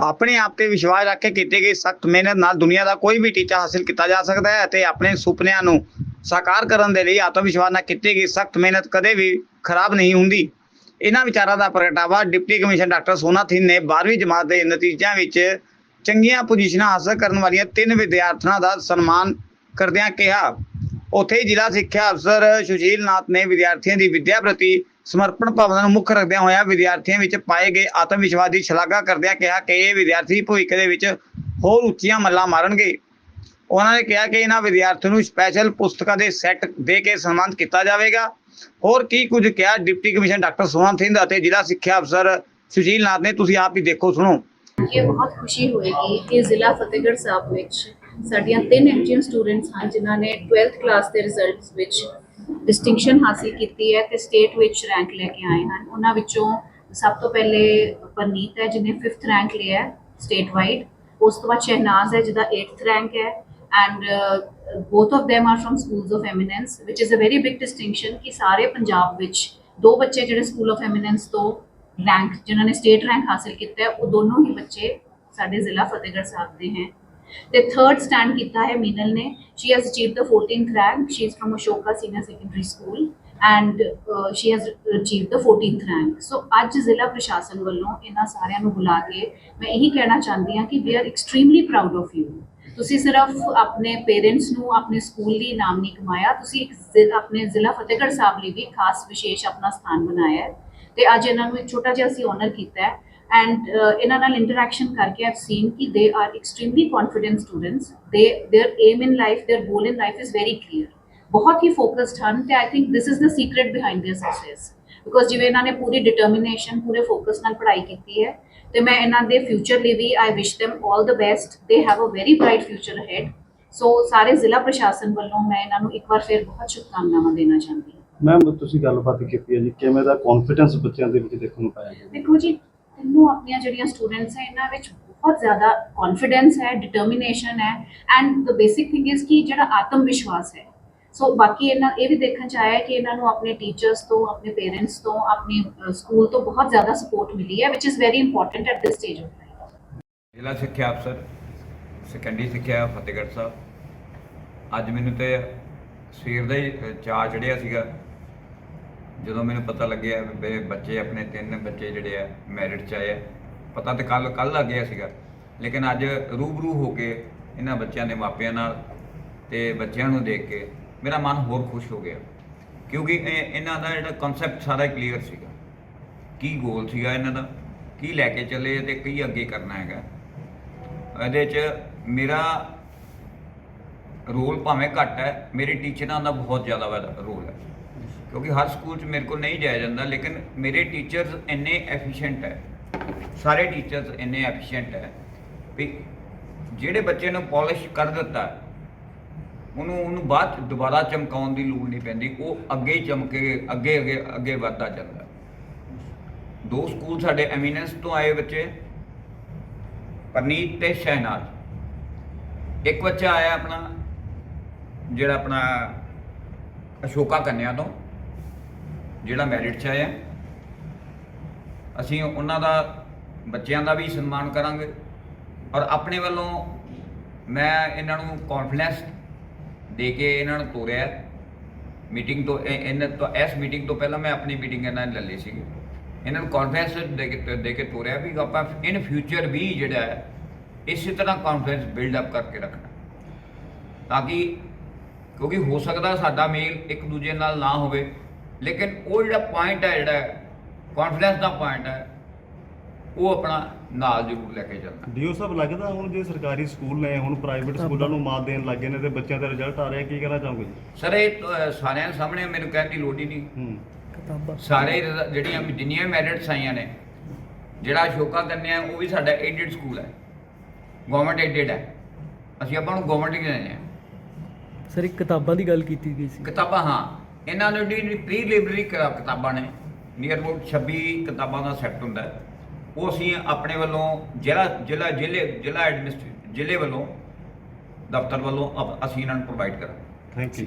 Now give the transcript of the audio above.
ਆਪਣੇ ਆਪ ਤੇ ਵਿਸ਼ਵਾਸ ਰੱਖ ਕੇ ਕੀਤੀ ਗਈ ਸਖਤ ਮਿਹਨਤ ਨਾਲ ਦੁਨੀਆ ਦਾ ਕੋਈ ਵੀ ਟੀਚਾ ਹਾਸਿਲ ਕੀਤਾ ਜਾ ਸਕਦਾ ਹੈ ਅਤੇ ਆਪਣੇ ਸੁਪਨਿਆਂ ਨੂੰ ਸਾਕਾਰ ਕਰਨ ਦੇ ਲਈ ਆਤਮ ਵਿਸ਼ਵਾਸ ਨਾਲ ਕੀਤੀ ਗਈ ਸਖਤ ਮਿਹਨਤ ਕਦੇ ਵੀ ਖਰਾਬ ਨਹੀਂ ਹੁੰਦੀ। ਇਹਨਾਂ ਵਿਚਾਰਾਂ ਦਾ ਪ੍ਰਗਟਾਵਾ deputy commissioner doctor Sona Thind ਨੇ 12ਵੀਂ ਜਮਾਤ ਦੇ ਨਤੀਜਿਆਂ ਵਿੱਚ ਚੰਗੀਆਂ ਪੋਜੀਸ਼ਨਾਂ ਹਾਸਲ ਕਰਨ ਵਾਲੀਆਂ ਤਿੰਨ ਵਿਦਿਆਰਥਣਾਂ ਦਾ ਸਨਮਾਨ ਕਰਦਿਆਂ ਕਿਹਾ। ਉੱਥੇ ਜ਼ਿਲ੍ਹਾ ਸਿੱਖਿਆ ਅਫਸਰ ਸੁਸ਼ੀਲ ਨਾਥ ਨੇ ਵਿਦਿਆਰਥੀਆਂ ਦੀ ਵਿੱਦਿਆ ਪ੍ਰਤੀ ਸਮਰਪਣ ਭਾਵਨਾ ਨੂੰ ਮੁੱਖ ਰੱਖਦਿਆਂ ਹੋਇਆ ਵਿਦਿਆਰਥੀਆਂ ਵਿੱਚ ਪਾਏ ਗਏ ਆਤਮ ਵਿਸ਼ਵਾਸ ਦੀ ਸ਼ਲਾਘਾ ਕਰਦਿਆਂ ਕਿਹਾ ਕਿ ਇਹ ਵਿਦਿਆਰਥੀ ਭਵਿੱਖ ਦੇ ਵਿੱਚ ਹੋਰ ਉੱਚੀਆਂ ਮੱਲਾਂ ਮਾਰਨਗੇ। ਉਹਨਾਂ ਨੇ ਕਿਹਾ ਕਿ ਇਹਨਾਂ ਵਿਦਿਆਰਥੀਆਂ ਨੂੰ ਸਪੈਸ਼ਲ ਪੁਸਤਕਾਂ ਦੇ ਸੈੱਟ ਦੇ ਕੇ ਸਨਮਾਨਿਤ ਕੀਤਾ ਜਾਵੇਗਾ। ਹੋਰ ਕੀ ਕੁਝ ਕਿਹਾ deputy commissioner doctor Sohan Singh ਅਤੇ ਜ਼ਿਲ੍ਹਾ ਸਿੱਖਿਆ ਅਫਸਰ ਸੁਸ਼ੀਲ ਨਾਥ ਨੇ, ਤੁਸੀਂ ਆਪ ਹੀ ਦੇਖੋ, ਸੁਣੋ। ਇਹ ਬਹੁਤ ਖੁਸ਼ੀ ਹੋਏਗੀ ਕਿ ਜ਼ਿਲ੍ਹਾ ਫਤਿਹਗੜ੍ਹ ਸਾਹਿਬ ਵਿੱਚ ਸਾਡੀਆਂ ਤਿੰਨ ਇੰਡੀਅਨ ਸਟੂਡੈਂਟਸ ਹਨ, ਜਿਨ੍ਹਾਂ ਨੇ 12th ਕਲਾਸ ਦੇ ਰਿਜ਼ਲਟਸ ਵਿੱਚ ਡਿਸਟਿੰਕਸ਼ਨ ਹਾਸਿਲ ਕੀਤੀ ਹੈ ਤੇ ਸਟੇਟ ਵਿੱਚ ਰੈਂਕ ਲੈ ਕੇ ਆਏ ਹਨ। ਉਹਨਾਂ ਵਿੱਚੋਂ ਸਭ ਤੋਂ ਪਹਿਲੇ ਪਰਨੀਤ ਹੈ, ਜਿਹਨੇ 5th ਰੈਂਕ ਲਿਆ ਹੈ ਸਟੇਟ ਵਾਈਡ ਉਸ ਤੋਂ ਬਾਅਦ ਸ਼ਹਿਨਾਜ਼ ਹੈ, ਜਿਹਦਾ 8th ਰੈਂਕ ਹੈ। And both of them are from schools of eminence which is a very big distinction ਕਿ ਸਾਰੇ ਪੰਜਾਬ ਵਿੱਚ ਦੋ ਬੱਚੇ ਜਿਹੜੇ ਸਕੂਲ ਆਫ ਐਮੀਨੈਂਸ ਤੋਂ ਰੈਂਕ ਜਿਨ੍ਹਾਂ ਨੇ ਸਟੇਟ ਰੈਂਕ ਹਾਸਿਲ ਕੀਤਾ ਹੈ, ਉਹ ਦੋਨੋਂ ਹੀ ਬੱਚੇ ਸਾਡੇ ਜ਼ਿਲ੍ਹਾ ਫਤਿਹਗੜ੍ਹ ਸਾਹਿਬ ਦੇ ਹਨ ਤੇ ਥਰਡ ਸਟੈਂਡ ਕੀਤਾ ਹੈ ਮੀਨਲ ਨੇ। She has achieved the 14th rank. She is from ashoka senior secondary school and uh, she has achieved 14th rank. So ਅੱਜ ਜ਼ਿਲ੍ਹਾ ਪ੍ਰਸ਼ਾਸਨ ਵੱਲੋਂ ਇਹਨਾਂ ਸਾਰਿਆਂ ਨੂੰ ਬੁਲਾ ਕੇ ਮੈਂ ਇਹੀ ਕਹਿਣਾ ਚਾਹੁੰਦੀ ਹਾਂ ਕਿ we are extremely proud of you ਤੁਸੀਂ ਸਿਰਫ ਆਪਣੇ ਪੇਰੈਂਟਸ ਨੂੰ ਆਪਣੇ ਸਕੂਲ ਲਈ ਨਾਮ ਨਹੀਂ ਕਮਾਇਆ। ਤੁਸੀਂ ਇੱਕ ਆਪਣੇ ਜ਼ਿਲ੍ਹਾ ਫਤਿਹਗੜ੍ਹ ਸਾਹਿਬ ਲਈ ਵੀ ਖਾਸ ਵਿਸ਼ੇਸ਼ ਆਪਣਾ ਸਥਾਨ ਬਣਾਇਆ ਹੈ। ਤੇ ਅੱਜ ਇਹਨਾਂ ਨੂੰ ਇੱਕ ਛੋਟਾ ਜਿਹਾ ਅਸੀਂ ਓਨਰ ਕੀਤਾ ਹੈ। and uh, ਇਹਨਾਂ ਨਾਲ interaction ਕਰਕੇ I've seen ਕਿ they are extremely confident students they their aim in life their goal in life is very clear ਬਹੁਤ ਹੀ focused ਹਨ ਤੇ I think this is the secret behind their success because ਜਿਵੇਂ ਇਹਨਾਂ ਨੇ ਪੂਰੀ determination ਪੂਰੇ focus ਨਾਲ ਪੜ੍ਹਾਈ ਕੀਤੀ ਹੈ ਤੇ ਮੈਂ ਇਹਨਾਂ ਦੇ ਫਿਊਚਰ ਲਈ ਵੀ I wish them all the best they have a very bright future ahead ਸੋ ਸਾਰੇ ਜ਼ਿਲ੍ਹਾ ਪ੍ਰਸ਼ਾਸਨ ਵੱਲੋਂ ਮੈਂ ਇਹਨਾਂ ਨੂੰ ਇੱਕ ਵਾਰ ਫਿਰ ਬਹੁਤ ਸ਼ੁਭਕਾਮਨਾਵਾਂ ਦੇਣਾ ਚਾਹੁੰਦੀ ਹਾਂ ਮੈਮ ਤੁਸੀਂ ਗੱਲਬਾਤ ਕੀਤੀ ਹੈ ਜੀ ਕਿਵੇਂ ਦਾ ਕੌਨਫੀਡੈਂਸ ਬੱਚਿਆਂ ਦੇ ਵਿੱਚ ਦੇਖਣ ਨੂੰ ਪਾਇਆ ਗਿਆ ਦੇਖੋ ਜੀ ਤਿੰਨੋਂ ਆਪਣੀਆਂ ਜਿਹੜੀਆਂ ਸਟੂਡੈਂਟਸ ਹੈ, ਇਹਨਾਂ ਵਿੱਚ ਬਹੁਤ ਜ਼ਿਆਦਾ ਕੌਨਫੀਡੈਂਸ ਹੈ ਡਿਟਰਮੀਨੇਸ਼ਨ ਹੈ and the basic thing is ਕਿ ਜਿਹੜਾ ਆਤਮ ਵਿਸ਼ਵਾਸ ਹੈ। ਸੋ ਬਾਕੀ ਇਹਨਾਂ, ਇਹ ਵੀ ਦੇਖਣ ਚ ਆਇਆ ਹੈ ਕਿ ਇਹਨਾਂ ਨੂੰ ਆਪਣੇ ਟੀਚਰਸ ਤੋਂ, ਆਪਣੇ ਪੇਰੈਂਟਸ ਤੋਂ, ਆਪਣੇ ਸਕੂਲ ਤੋਂ ਬਹੁਤ ਜ਼ਿਆਦਾ ਸਪੋਰਟ ਮਿਲੀ ਹੈ which is very important at this stage of life ਜ਼ਿਲ੍ਹਾ ਸਿੱਖਿਆ ਅਫਸਰ ਸੈਕੰਡਰੀ ਸਿੱਖਿਆ, ਫਤਿਹਗੜ੍ਹ ਸਾਹਿਬ। ਅੱਜ ਮੈਨੂੰ ਤੇ ਸਵੇਰ ਦਾ ਹੀ ਚਾਅ ਚੜਿਆ ਸੀਗਾ। ਜਦੋਂ ਮੈਨੂੰ ਪਤਾ ਲੱਗਿਆ ਵੀ ਵੀ ਬੱਚੇ ਆਪਣੇ ਤਿੰਨ ਬੱਚੇ ਜਿਹੜੇ ਆ ਮੈਰਿਟ ਚ ਆਏ ਆ, ਪਤਾ ਤੇ ਕੱਲ ਕੱਲ ਲੱਗ ਗਿਆ ਸੀਗਾ। ਲੇਕਿਨ ਅੱਜ ਰੂਬਰੂ ਹੋ ਕੇ ਇਹਨਾਂ ਬੱਚਿਆਂ ਦੇ ਮਾਪਿਆਂ ਨਾਲ ਤੇ ਬੱਚਿਆਂ ਨੂੰ ਦੇਖ ਕੇ ਮੇਰਾ ਮਨ ਹੋਰ ਖੁਸ਼ ਹੋ ਗਿਆ। ਕਿਉਂਕਿ ਇਹ, ਇਹਨਾਂ ਦਾ ਜਿਹੜਾ ਕਨਸੈਪਟ ਸਾਰਾ ਕਲੀਅਰ ਸੀਗਾ। ਕੀ ਗੋਲ ਸੀਗਾ ਇਹਨਾਂ ਦਾ, ਕੀ ਲੈ ਕੇ ਚੱਲੇ ਤੇ ਕੀ ਅੱਗੇ ਕਰਨਾ ਹੈਗਾ। ਇਹਦੇ 'ਚ ਮੇਰਾ ਰੋਲ ਭਾਵੇਂ ਘੱਟ ਹੈ, ਮੇਰੇ ਟੀਚਰਾਂ ਦਾ ਬਹੁਤ ਜ਼ਿਆਦਾ ਵੱਡਾ ਰੋਲ ਹੈ। ਕਿਉਂਕਿ ਹਰ ਸਕੂਲ 'ਚ ਮੇਰੇ ਕੋਲ ਨਹੀਂ ਜਾਇਆ ਜਾਂਦਾ, ਲੇਕਿਨ ਮੇਰੇ ਟੀਚਰਸ ਇੰਨੇ ਐਫੀਸ਼ੀਐਂਟ ਹੈ। ਸਾਰੇ ਟੀਚਰਸ ਇੰਨੇ ਐਫੀਸ਼ੀਐਂਟ ਹੈ ਵੀ ਜਿਹੜੇ ਬੱਚੇ ਨੂੰ ਪਾਲਿਸ਼ ਕਰ ਦਿੱਤਾ, ਉਹਨੂੰ ਉਹਨੂੰ ਬਾਅਦ 'ਚ ਦੁਬਾਰਾ ਚਮਕਾਉਣ ਦੀ ਲੋੜ ਨਹੀਂ ਪੈਂਦੀ, ਉਹ ਅੱਗੇ ਹੀ ਚਮਕੇ, ਅੱਗੇ ਅੱਗੇ ਅੱਗੇ ਵੱਧਦਾ ਜਾਂਦਾ। ਦੋ ਸਕੂਲ ਸਾਡੇ ਐਮੀਨੈਂਸ ਤੋਂ ਆਏ ਬੱਚੇ, ਪਰਨੀਤ ਤੇ ਸ਼ਹਿਨਾਜ਼। ਇੱਕ ਬੱਚਾ ਆਇਆ ਆਪਣਾ, ਜਿਹੜਾ ਆਪਣਾ ਅਸ਼ੋਕਾ ਕੰਨਿਆ ਤੋਂ। ਜਿਹੜਾ ਮੈਰਿਟ 'ਚ ਆਇਆ। ਅਸੀਂ ਉਹਨਾਂ ਦਾ, ਬੱਚਿਆਂ ਦਾ ਵੀ ਸਨਮਾਨ ਕਰਾਂਗੇ। ਔਰ ਆਪਣੇ ਵੱਲੋਂ ਮੈਂ ਇਹਨਾਂ ਨੂੰ ਕੌਨਫੀਡੈਂਸ ਦੇ ਕੇ ਇਹਨਾਂ ਨੂੰ ਤੋਰਿਆ। ਮੀਟਿੰਗ ਤੋਂ ਇਹਨਾਂ ਤੋਂ, ਇਸ ਮੀਟਿੰਗ ਤੋਂ ਪਹਿਲਾਂ ਮੈਂ ਆਪਣੀ ਮੀਟਿੰਗ ਇਹਨਾਂ ਨੇ ਲੈ ਲਈ ਸੀ ਇਹਨਾਂ ਨੂੰ ਕੌਨਫੀਡੈਂਸ ਦੇ ਕੇ ਦੇ ਕੇ ਤੋਰਿਆ ਵੀ ਆਪਾਂ ਇਨ ਫਿਊਚਰ ਵੀ ਜਿਹੜਾ ਹੈ, ਇਸੇ ਤਰ੍ਹਾਂ ਕੌਨਫੀਡੈਂਸ ਬਿਲਡ ਅਪ ਕਰਕੇ ਰੱਖਣਾ। ਤਾਂ ਕਿ, ਕਿਉਂਕਿ ਹੋ ਸਕਦਾ ਸਾਡਾ ਮੇਲ ਇੱਕ ਦੂਜੇ ਨਾਲ ਨਾ ਹੋਵੇ। ਲੇਕਿਨ ਉਹ ਜਿਹੜਾ ਪੁਆਇੰਟ ਹੈ ਜਿਹੜਾ ਕੌਨਫੀਡੈਂਸ ਦਾ ਪੁਆਇੰਟ ਹੈ ਉਹ ਆਪਣਾ ਨਾਲ ਜ਼ਰੂਰ ਲੈ ਕੇ ਚੱਲਣਾ। ਡੀਓ ਸਾਹਿਬ ਲੱਗਦਾ ਹੁਣ ਜੇ ਸਰਕਾਰੀ ਸਕੂਲ ਨੇ ਹੁਣ ਪ੍ਰਾਈਵੇਟ ਸਕੂਲਾਂ ਨੂੰ ਮਾਤ ਦੇਣ ਲੱਗੇ ਨੇ ਤੇ ਬੱਚਿਆਂ ਦਾ ਰਿਜ਼ਲਟ ਆ ਰਿਹਾ ਕੀ ਕਹਿਣਾ ਚਾਹੋਗੇ? ਸਰ ਇਹ ਸਾਰਿਆਂ ਸਾਹਮਣੇ ਮੈਨੂੰ ਕਹਿਣ ਦੀ ਲੋੜ ਹੀ ਨਹੀਂ। ਹੂੰ। ਸਾਰੇ ਜਿਹੜੀਆਂ ਜਿੰਨੀਆਂ ਮੈਰਿਟਸ ਆਈਆਂ ਨੇ ਜਿਹੜਾ ਅਸ਼ੋਕਾ ਕੰਨਿਆ ਉਹ ਵੀ ਸਾਡਾ ਏਡਡ ਸਕੂਲ ਹੈ। ਗਵਰਨਮੈਂਟ ਏਡਡ ਹੈ। ਅਸੀਂ ਆਪਾਂ ਨੂੰ ਗਵਰਨਮੈਂਟ ਹੀ ਕਹਿੰਦੇ ਹਾਂ ਸਰ ਇੱਕ ਕਿਤਾਬਾਂ ਦੀ ਗੱਲ ਕੀਤੀ ਗਈ ਸੀ। ਕਿਤਾਬਾਂ ਹਾਂ। ਇਹਨਾਂ ਨੂੰ ਜਿਹੜੀ ਪ੍ਰੀ ਲਾਇਬ੍ਰੇਰੀ ਕਿਤਾਬਾਂ ਨੇ, ਨੀਅਰ ਅਬਾਊਟ 26 ਕਿਤਾਬਾਂ ਦਾ ਸੈੱਟ ਹੁੰਦਾ ਹੈ। ਉਹ ਅਸੀਂ ਆਪਣੇ ਵੱਲੋਂ ਜ਼ਿਲ੍ਹਾ ਜ਼ਿਲ੍ਹਾ ਜ਼ਿਲ੍ਹੇ ਜ਼ਿਲ੍ਹਾ ਐਡਮਿਨਿਸਟ੍ਰੇ ਜ਼ਿਲ੍ਹੇ ਵੱਲੋਂ, ਦਫ਼ਤਰ ਵੱਲੋਂ ਅਪ- ਅਸੀਂ ਇਹਨਾਂ ਨੂੰ ਪ੍ਰੋਵਾਈਡ ਕਰਾਂਗੇ। Thank you